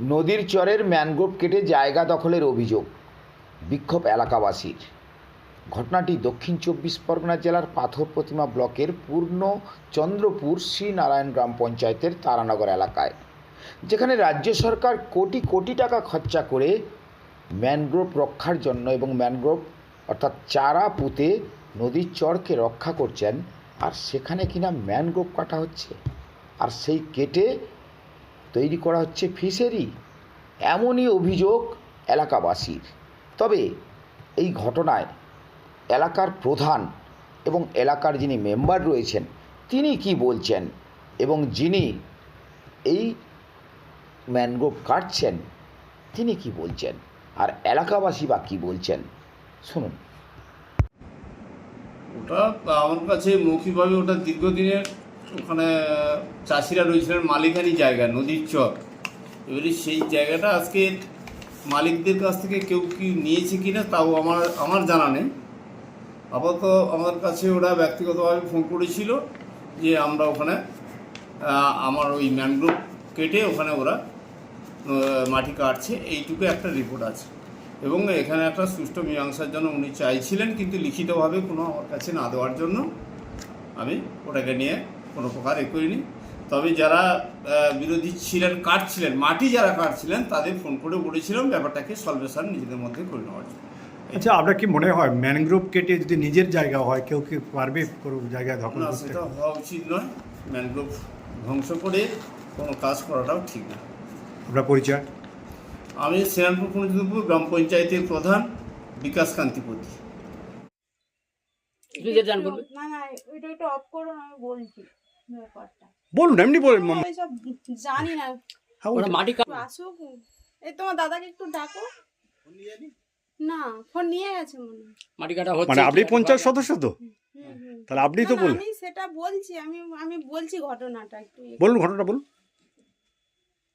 নদীর চরের ম্যানগ্রোভ কেটে জায়গা দখলের অভিযোগ। বিক্ষোভ এলাকাবাসীর। ঘটনাটি দক্ষিণ চব্বিশ পরগনা জেলার পাথর প্রতিমা ব্লকের পূর্ণ চন্দ্রপুর শ্রীনারায়ণ গ্রাম পঞ্চায়েতের তারানগর এলাকায়, যেখানে রাজ্য সরকার কোটি কোটি টাকা খরচা করে ম্যানগ্রোভ রক্ষার জন্য এবং ম্যানগ্রোভ অর্থাৎ চারা পুঁতে নদীর চরকে রক্ষা করছেন। আর সেখানে কিনা ম্যানগ্রোভ কাটা হচ্ছে। আর সেই কেটে তৈরি করা হচ্ছে ফিশারি এমনই অভিযোগ এলাকাবাসীর। তবে এই ঘটনায় এলাকার প্রধান এবং এলাকার যিনি মেম্বার রয়েছেন, তিনি কি বলছেন এবং যিনি এই ম্যানগ্রোভ কাটছেন, তিনি কি বলছেন? আর এলাকাবাসী বা কী বলছেন? শুনুন। ওটা আমার কাছে মৌখিকভাবে ওটা দীর্ঘদিনের ওখানে চাষিরা রয়েছিলেন মালিকানি জায়গা, নদীর চর। এবারে সেই জায়গাটা আজকে মালিকদের কাছ থেকে কেউ কি নিয়েছে কিনা তাও আমার আমার জানা নেই। আপাতত আমার কাছে ওরা ব্যক্তিগতভাবে ফোন করেছিল যে আমরা ওখানে আমার ওই ম্যানগ্রোভ কেটে ওখানে ওরা মাটি কাটছে। এইটুকু একটা রিপোর্ট আছে। এবং এখানে একটা সুষ্ঠু মীমাংসার জন্য উনি চাইছিলেন, কিন্তু লিখিতভাবে কোনো আমার কাছে না দেওয়ার জন্য আমি ওটাকে নিয়ে কোনো প্রকার এ করিনি। তবে যারা বিরোধী ছিলেন কাটছিলেন মাটি যারা কাটছিলেন তাদের ফোন করে বলেছিলাম ব্যাপারটাকে সলভেশন নিজেদের মধ্যে করে নেওয়ার জন্য। আচ্ছা আপনার কি মনে হয় ম্যানগ্রোভ কেটে যদি নিজের জায়গা হয় কেউ কি পারবে কোনো জায়গায় দখল না সেটা হওয়া উচিত নয়। ম্যানগ্রোভ ধ্বংস করে কোনো কাজ করাটাও ঠিক না। আপনার পরিচয়? আমি শ্রীরামপুর পঞ্চায়েতের প্রধান বিকাশ কান্তিপতি জান বলবে। না না ওইটা একটু অফ করুন আমি বলছি ব্যাপারটা। বলুন এমনি বলুন। মাম- আমি সব জানি না। হ্যাঁ, ওরা মাটি একটু আসুক। এই তোমার দাদাকে একটু ডাকো। না ফোন নিয়ে গেছে মনে হয়। মাটি কাটা হচ্ছে মানে আপনি পঞ্চায়েত সদস্য তো। তাহলে আপনি তো বলুন। আমি সেটা বলছি আমি আমি বলছি ঘটনাটা একটু ইয়ে- বলুন ঘটনাটা বলুন।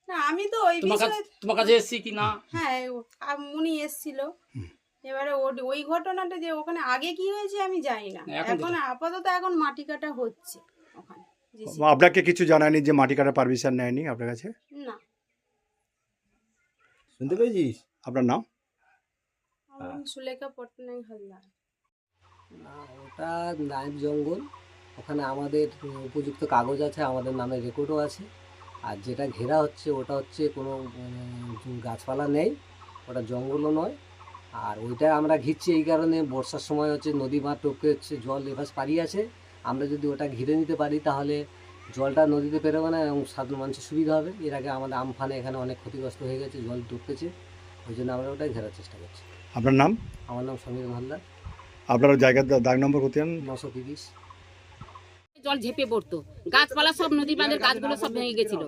না আমি তো ওই তোমার কাছে বিষয়ে তোমার কাছে এসছি কি না? হ্যাঁ উনি এসছিল। এবারে ওই ঘটনাটা যে ওখানে আগে কি হয়েছে আমি জানি না। এখন আপাতত এখন মাটি কাটা হচ্ছে ওখানে আপনাকে কিছু জানায়নি যে মাটি কাটার পারমিশন নেয়নি আপনার কাছে? না। শুনতে পেয়েছিস? আপনার নাম? সুলেখা পট্টনায়ক হালদার। না ওটা নাইব জঙ্গল। ওখানে আমাদের উপযুক্ত কাগজ আছে আমাদের নামে রেকর্ডও আছে। আর যেটা ঘেরা হচ্ছে ওটা হচ্ছে কোনো গাছপালা নেই ওটা জঙ্গলও নয়। আর ওইটা আমরা ঘিরছি এই কারণে বর্ষার সময় হচ্ছে নদী বাঁধ টপকে হচ্ছে জল এভাস পাড়িয়ে আছে। আমরা যদি ওটা ঘিরে নিতে পারি তাহলে জলটা নদীতে পেরোবে না এবং সাধারণ মানুষের সুবিধা হবে। এর আগে আমাদের আমফানে এখানে অনেক ক্ষতিগ্রস্ত হয়ে গেছে জল টপকেছে। ওই জন্য আমরা ওটা ঘেরার চেষ্টা করছি। আপনার নাম? আমার নাম সমীর হালদার আপনার জায়গার দাগ নম্বর কত নশো তিরিশ। জল ঝেপে পড়তো। গাছপালা সব নদী বাঁধের গাছগুলো সব ভেঙে গেছিল।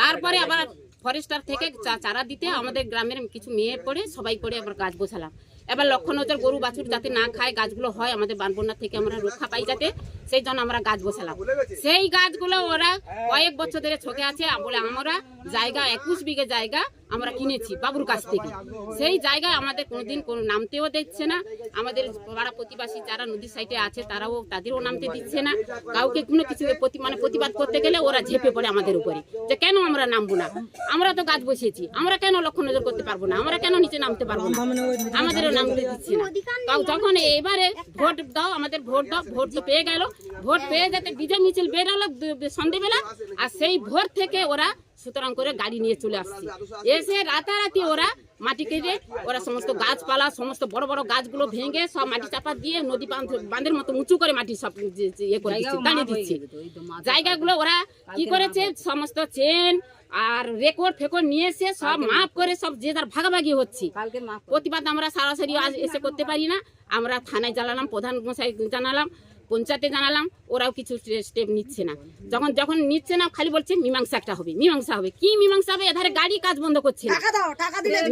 তারপরে আবার ফরেস্টার থেকে চারা দিতে আমাদের গ্রামের কিছু মেয়ে পড়ে, সবাই পড়ে আবার গাছ গোছালাম। এবার লক্ষ্য নজর গরু বাছুর যাতে না খায়, গাছগুলো হয় আমাদের বানবন্যা থেকে আমরা রক্ষা পাই যাতে, সেই জন্য আমরা গাছ বসালাম সেই গাছগুলো ওরা কয়েক বছর ধরে ছকে আছে বলে আমরা জায়গা, একুশ বিঘে জায়গা আমরা কিনেছি বাবুর কাছ থেকে। সেই জায়গায় আমাদের কোনোদিন কোনো নামতেও দিচ্ছে না। আমাদের পাড়া প্রতিবাসী যারা নদীর সাইডে আছে, তারাও তাদেরও নামতে দিচ্ছে না। কাউকে কোনো কিছু মানে প্রতিবাদ করতে গেলে ওরা ঝেপে পড়ে আমাদের উপরে। যে কেন আমরা নামবো না? আমরা তো গাছ বসিয়েছি। আমরা কেন লক্ষ্য নজর করতে পারব না? আমরা কেন নিচে নামতে পারব না? আমাদেরও নামতে দিচ্ছে না। যখন এবারে ভোট দাও, আমাদের ভোট দাও, ভোট তো পেয়ে গেল। ভোট পেয়ে যাতে বিজয় মিছিল বেরোলো সন্ধেবেলা, আর সেই ভোর থেকে ওরা সুতরাং করে গাড়ি নিয়ে চলে আসছে। এসে রাতারাতি ওরা মাটি কেটে ওরা সমস্ত গাছপালা সমস্ত বড় বড় গাছগুলো ভেঙে সব মাটি চাপা দিয়ে নদী বাঁধের মতো উঁচু করে মাটি সব ইয়ে করে দিচ্ছে দাঁড়িয়ে দিচ্ছে। জায়গাগুলো ওরা কি করেছে সমস্ত চেন আর রেকর্ড ফেকর্ড নিয়ে এসে সব মাপ করে সব যে যার ভাগাভাগি হচ্ছে। প্রতিবাদ আমরা সরাসরি এসে করতে পারি না। আমরা থানায় জানালাম প্রধান মশাই জানালাম পঞ্চায়েতে জানালাম ওরাও কিছু স্টেপ নিচ্ছে না। যখন যখন নিচ্ছে না খালি বলছে মীমাংসা একটা হবে মীমাংসা হবে। কি মীমাংসা হবে? এধারে গাড়ি কাজ বন্ধ করছে না।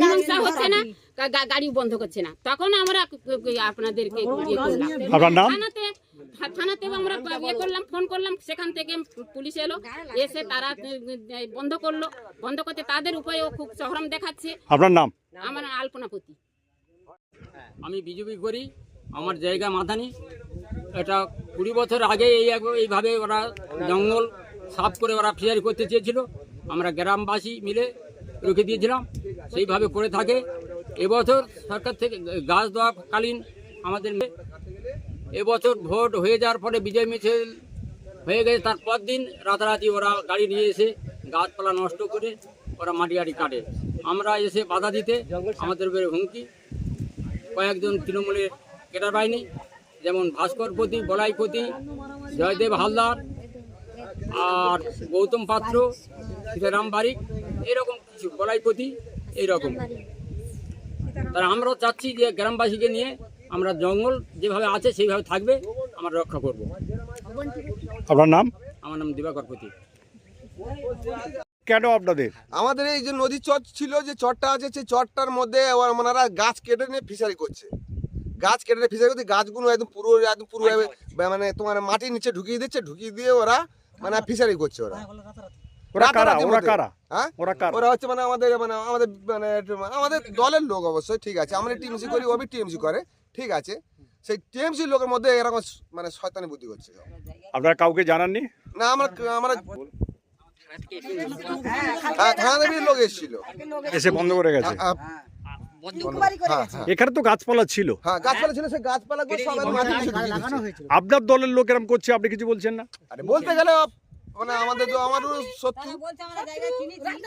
মীমাংসা হচ্ছে না গাড়ি বন্ধ করছে না। তখন আমরা আপনাদেরকে ইয়ে থানাতে থানাতে আমরা ইয়ে করলাম ফোন করলাম সেখান থেকে পুলিশ এলো এসে তারা বন্ধ করল। বন্ধ করতে তাদের উপায়ও খুব সহরম দেখাচ্ছে। আপনার নাম? আমার আলপনাপতি আমি বিজেপি করি আমার জায়গা মাথানি এটা কুড়ি বছর আগে এই এইভাবে ওরা জঙ্গল সাফ করে ওরা ফিয়ারি করতে চেয়েছিল। আমরা গ্রামবাসী মিলে রেখে দিয়েছিলাম। সেইভাবে করে থাকে। এবছর সরকার থেকে গাছ দেওয়াকালীন আমাদের এবছর ভোট হয়ে যাওয়ার পরে বিজয় মিছিল হয়ে গেছে। তারপর দিন রাতারাতি ওরা গাড়ি নিয়ে এসে গাছপালা নষ্ট করে ওরা মাটি আটি কাটে। আমরা এসে বাধা দিতে আমাদের হুমকি। কয়েকজন তৃণমূলের কেটার বাহিনী যেমন ভাস্করপতি বলাইপতি জয়দেব হালদার আর গৌতম পাত্র সীতারাম বারিক এরকম কিছু বলাইপতি এইরকম তারা আমরাও চাচ্ছি যে গ্রামবাসীকে নিয়ে আমরা জঙ্গল যেভাবে আছে সেইভাবে থাকবে আমরা রক্ষা করব। আপনার নাম? আমার নাম দিবাকরপতি কেন আপনাদের? আমাদের এই যে নদীর চর ছিল যে চরটা আছে সেই চরটার মধ্যে ওনারা গাছ কেটে নিয়ে ফিশারি করছে। গাছ কেটে ফিশারি করছে গাছগুলো একদম পুরো একদম পুরো মানে তোমার মাটির নিচে ঢুকিয়ে দিচ্ছে ঢুকিয়ে দিয়ে ওরা মানে ফিশারি করছে ওরা। ওরা কারা? ওরা কারা? হ্যাঁ? ওরা ওরা হচ্ছে মানে আমাদের মানে আমাদের মানে আমাদের দলের লোক অবশ্যই ঠিক আছে। আমরা টিএমসি করি ওবি টিএমসি করে ঠিক আছে। সেই টিএমসি লোকের মধ্যে এরকম মানে শয়তানি বুদ্ধি করছে আপনারা কাউকে জানাননি? না আমরা আমরা হ্যাঁ লোক এসেছিল। এসে বন্ধ করে গেছে। হ্যাঁ, হ্যাঁ, হ্যাঁ। এখানে তো গাছপালা ছিল হ্যাঁ গাছপালা ছিল সেই দিচ্ছে। আপনার দলের লোক এরকম করছে আপনি কিছু বলছেন না আরে বলতে গেলে মানে আমাদের তো আমারও শত্রু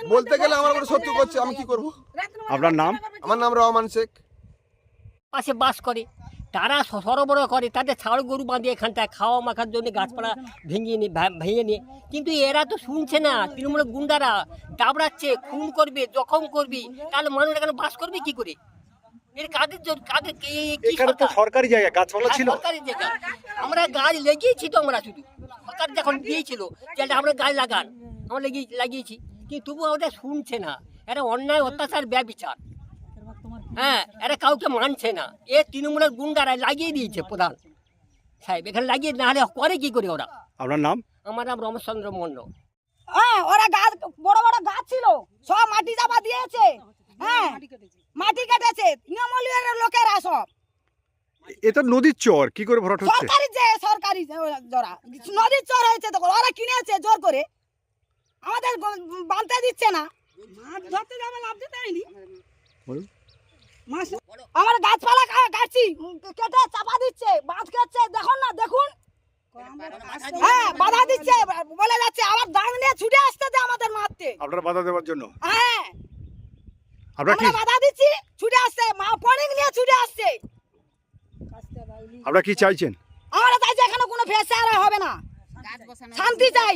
বলতে গেলে আমার উপরে শত্রু করছে আমি কি করব আপনার নাম আমার নাম রহমান শেখ পাশে বাস করে তারা সরবরাহ করে তাদের ছাড় গরু বাঁধিয়ে এখানটায় খাওয়া মাখার জন্য গাছপালা ভেঙে নিয়ে ভেঙে নিয়ে কিন্তু এরা তো শুনছে না তৃণমূল গুন্ডারা দাবড়াচ্ছে খুন করবে জখম করবি তাহলে মানুষ এখানে বাস করবে কি করে? এর কাদের জন্য কাদের কে- এখানে তো সরকারি? জায়গা গাছপালা ছিল। হ্যাঁ, সরকারি জায়গা। আমরা গাছ লাগিয়েছি তো আমরা শুধু। সরকার যখন দিয়েছিল যে আমরা গাছ লাগান আমরা লাগিয়ে লাগিয়েছি। কিন্তু তবু ওটা শুনছে না। এটা অন্যায় অত্যাচার ব্যবচার। হ্যাঁ এরা কাউকে মানছে না। এ তৃণমূলের গুন্ডারা লাগিয়ে দিয়েছে প্রধান। সাহেব এখানে লাগিয়ে না হলে করে কি করে ওরা? আপনার নাম? আমার নাম রমেশচন্দ্র মন্ডল। হ্যাঁ ওরা গাছ বড় বড় গাছ ছিল। সব মাটি চাপা দিয়েছে। হ্যাঁ মাটি কেটেছে। তৃণমূলের লোকেরা সব। এ তো নদীর চর কি করে ভরাট হচ্ছে? সরকারি যে সরকারি জোড়া। নদীর চর হয়েছে তখন ওরা কিনেছে জোর করে। আমাদের বানতে দিচ্ছে না। মাছ ধরতে যাবে লাভ দিতে হয়নি। আমার গাছপালা কা- কাটছি। কেটে চাপা দিচ্ছে বাঁধ কাটছে দেখুন না দেখুন। হ্যাঁ বাধা দিচ্ছে বলে যাচ্ছে আবার দাঁড় নিয়ে ছুটে আসতেছে আমাদের মারতে। আপনারা বাধা দেওয়ার জন্য? হ্যাঁ। আমরা বাধা দিচ্ছি ছুটে আসছে মা পনিক নিয়ে ছুটে আসছে। আপনারা কি চাইছেন? আমরা চাইছি এখানে কোনো ফেসারা হবে না। গাছ বসানো শান্তি চাই।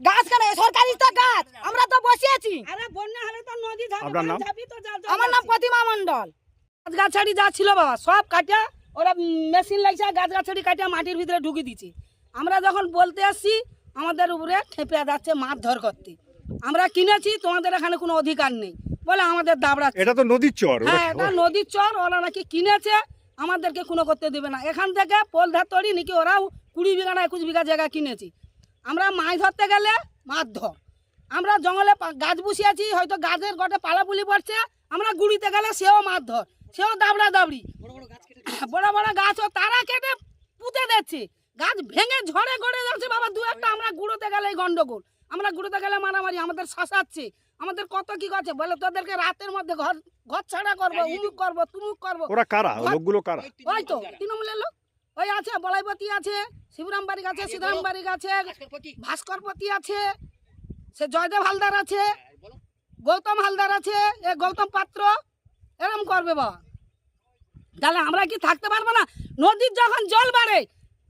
গাছ কেন? সরকারি তো গাছ। আমরা তো আরে বন্যা হলে তো নদী আপনার নাম? আমার নাম প্রতিমা মন্ডল গাছ গাছাড়ি যা ছিল বাবা সব ওরা মেশিন লাগছে গাছ গাছাড়ি কাটিয়া মাটির ভিতরে ঢুকিয়ে দিচ্ছে আমরা যখন বলতে আসছি আমাদের উপরে খেপে যাচ্ছে মারধর করতে। আমরা কিনেছি তোমাদের এখানে কোনো অধিকার নেই বলে আমাদের দাবড়া এটা তো নদীর চর ওরা- হ্যাঁ এটা নদীর চর ওরা নাকি কিনেছে আমাদেরকে কোনো করতে দেবে না। এখান থেকে পোল ধাতরি নাকি ওরাও কুড়ি বিঘা না একুশ বিঘা জায়গা কিনেছি। আমরা মাছ ধরতে গেলে মাছ ধর আমরা জঙ্গলে পা- গাছ বসিয়েছি হয়তো গাছের গটে পালাপুলি পড়ছে আমরা গুড়িতে গেলে সেও মাছ ধর সেও দাবড়া দাবড়ি। বড় বড় গাছও তারা কেটে পুঁতে দিচ্ছে। গাছ ভেঙে ঝড়ে গড়ে যাচ্ছে বাবা দু একটা আমরা গুঁড়োতে গেলে এই গন্ডগোল। আমরা গুঁড়োতে গেলে মারামারি আমাদের শাসাচ্ছে। আমাদের কত কি করছে? বলে তোদেরকে রাতের মধ্যে ঘর ঘর ছাড়া করব উমুক করব তুমুক করব। ওরা কারা? ওই লোকগুলো কারা? ওই তো তৃণমূলের লোক। ওই আছে বলাইপতি আছে শিবরাম বাড়ি আছে সীতারাম বাড়ি আছে ভাস্করপতি আছে সে জয়দেব হালদার আছে। গৌতম হালদার আছে। এ গৌতম পাত্র এরম করবে বাবা তাহলে আমরা কি থাকতে পারব না? নদীর যখন জল বাড়ে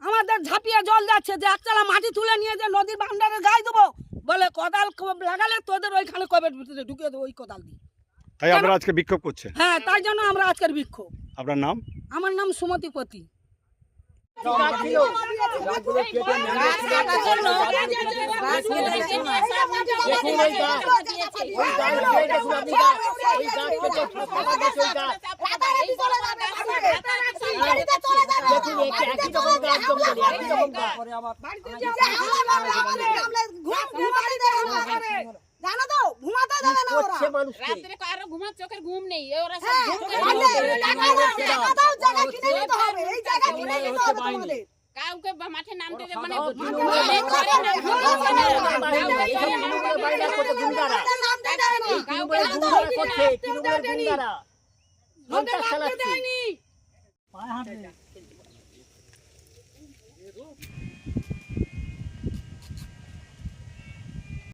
আমাদের ঝাঁপিয়ে জল যাচ্ছে যে একচালা মাটি তুলে নিয়ে যে নদীর বান্ডারে গায়ে দেবো বলে কোদাল লাগালে তোদের ওইখানে কবে ঢুকিয়ে দেবো ওই কোদাল দিয়ে। তাই আপনারা আজকে বিক্ষোভ করছেন হ্যাঁ তাই জন্য আমরা আজকের বিক্ষোভ। আপনার নাম? আমার নাম সুমতিপতি জানো তো দেবে না ওরা। রাত্রে কারও ঘুমার চোখের ঘুম নেই। ওরা সব হ্যাঁ, ঘুম করে টাকা দাও, জায়গা কিনে নিতে হবে, এই জায়গা কিনে নিতে হবে তোমাদের। কাউকে মাঠে নামতে মানে কাউকে নামতে দেবে